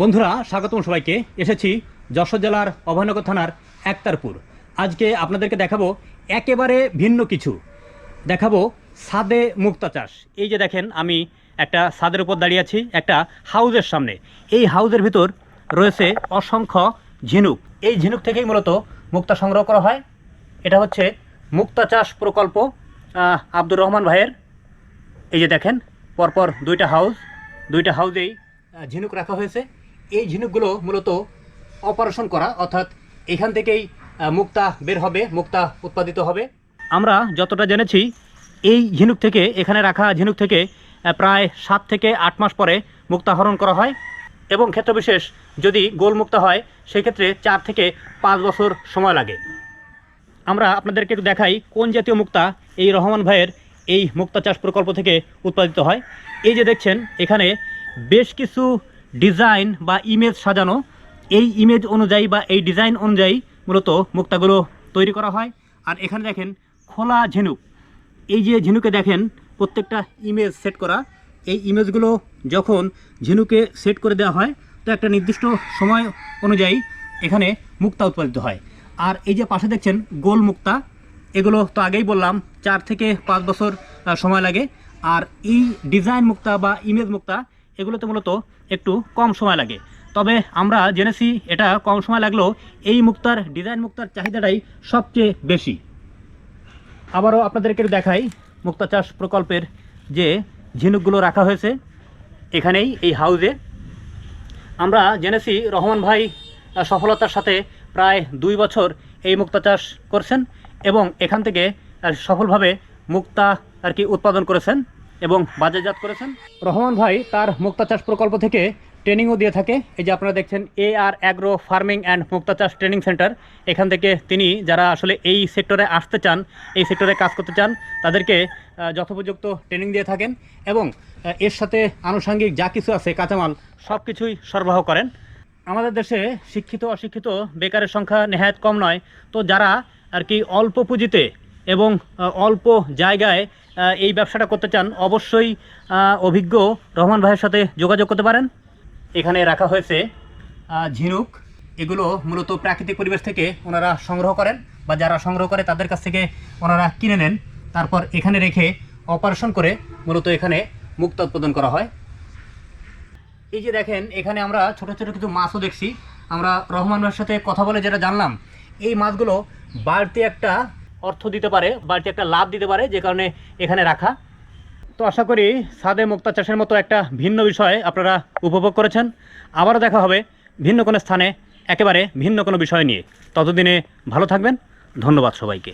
বন্ধুরা, স্বাগতম সবাইকে। এসেছি যশোর জেলার অভয়নগর থানার একতারপুর। আজকে আপনাদেরকে দেখাবো একেবারে ভিন্ন কিছু। দেখাবো সাদে মুক্তা চাষ। এই যে দেখেন, আমি একটা ছাদের উপর দাঁড়িয়ে আছি, একটা হাউজের সামনে। এই হাউজের ভিতর রয়েছে অসংখ্য ঝিনুক। এই ঝিনুক থেকেই মূলত মুক্তা সংগ্রহ করা হয়। এটা হচ্ছে মুক্তা চাষ প্রকল্প আব্দুর রহমান ভাইয়ের। এই যে দেখেন, পরপর দুইটা হাউস দুইটা হাউজেই ঝিনুক রাখা হয়েছে। এই ঝিনুকগুলো মূলত অপারেশন করা, অর্থাৎ এখান থেকেই মুক্তা বের হবে, মুক্তা উৎপাদিত হবে। আমরা যতটা জেনেছি, এই ঝিনুক থেকে, এখানে রাখা ঝিনুক থেকে প্রায় সাত থেকে আট মাস পরে মুক্তা হরণ করা হয়। এবং ক্ষেত্রবিশেষ, যদি গোল মুক্তা হয়, সেক্ষেত্রে চার থেকে পাঁচ বছর সময় লাগে। আমরা আপনাদেরকে একটু দেখাই কোন জাতীয় মুক্তা এই রহমান ভাইয়ের এই মুক্তা চাষ প্রকল্প থেকে উৎপাদিত হয়। এই যে দেখছেন, এখানে বেশ কিছু ডিজাইন বা ইমেজ সাজানো, এই ইমেজ অনুযায়ী বা এই ডিজাইন অনুযায়ী মূলত মুক্তাগুলো তৈরি করা হয়। আর এখানে দেখেন, খোলা ঝিনুক। এই যে ঝিনুকে দেখেন, প্রত্যেকটা ইমেজ সেট করা। এই ইমেজগুলো যখন ঝিনুকে সেট করে দেওয়া হয়, তো একটা নির্দিষ্ট সময় অনুযায়ী এখানে মুক্তা উৎপাদিত হয়। আর এই যে পাশে দেখছেন, গোল মুক্তা। এগুলো তো আগেই বললাম, চার থেকে পাঁচ বছর সময় লাগে। আর এই ডিজাইন মুক্তা বা ইমেজ মুক্তা এগুলোতে মূলত একটু কম সময় লাগে। তবে আমরা জেনেছি এটা কম সময় লাগলেও এই মুক্তার, ডিজাইন মুক্তার চাহিদাটাই সবচেয়ে বেশি। আবারও আপনাদেরকে দেখাই মুক্তা চাষ প্রকল্পের যে ঝিনুকগুলো রাখা হয়েছে এখানেই এই হাউজে। আমরা জেনেছি রহমান ভাই সফলতার সাথে প্রায় দুই বছর এই মুক্তা চাষ করছেন এবং এখান থেকে সফলভাবে মুক্তা আর কি উৎপাদন করেছেন। এবং বাজারজাত করেছেন? রহমান ভাই, তার মুক্তা চাষ প্রকল্প থেকে ট্রেনিংও দিয়ে থাকে। এই যে আপনারা দেখছেন A R agro farming and মুক্তা চাষ ট্রেনিং সেন্টার এখান থেকে তিনি যারা আসলে এই সেক্টরে আসতে চান, এই সেক্টরে কাজ করতে চান, তাদেরকে যথোপযুক্ত ট্রেনিং দিয়ে থাকেন এবং এর সাথে আনুষঙ্গিক যা কিছু আছে, কাঁচামাল সব কিছুই সরবরাহ করেন। আমাদের দেশে শিক্ষিত, অশিক্ষিত বেকারের সংখ্যা নেহায়ত কম নয়। তো যারা আর কি অল্প পুঁজিতে এবং অল্প জায়গায় এই ব্যবসাটা করতে চান, অবশ্যই অভিজ্ঞ রহমান ভাইয়ের সাথে যোগাযোগ করতে পারেন। এখানে রাখা হয়েছে ঝিনুক। এগুলো মূলত প্রাকৃতিক পরিবেশ থেকে ওনারা সংগ্রহ করেন বা যারা সংগ্রহ করে তাদের কাছ থেকে ওনারা কিনে নেন। তারপর এখানে রেখে অপারেশন করে মূলত এখানে মুক্তা উৎপাদন করা হয়। এই যে দেখেন, এখানে আমরা ছোট ছোট কিছু মাছও দেখছি। আমরা রহমান ভাইয়ের সাথে কথা বলে যেটা জানলাম, এই মাছগুলো বাড়তি একটা অর্থ দিতে পারে বাড়তি একটা লাভ দিতে পারে যে কারণে এখানে রাখা। তো আশা করি সাদে মুক্তা চাষের মতো একটা ভিন্ন বিষয় আপনারা উপভোগ করেছেন। আবারও দেখা হবে ভিন্ন কোনো স্থানে, একেবারে ভিন্ন কোনো বিষয় নিয়ে। ততদিনে ভালো থাকবেন। ধন্যবাদ সবাইকে।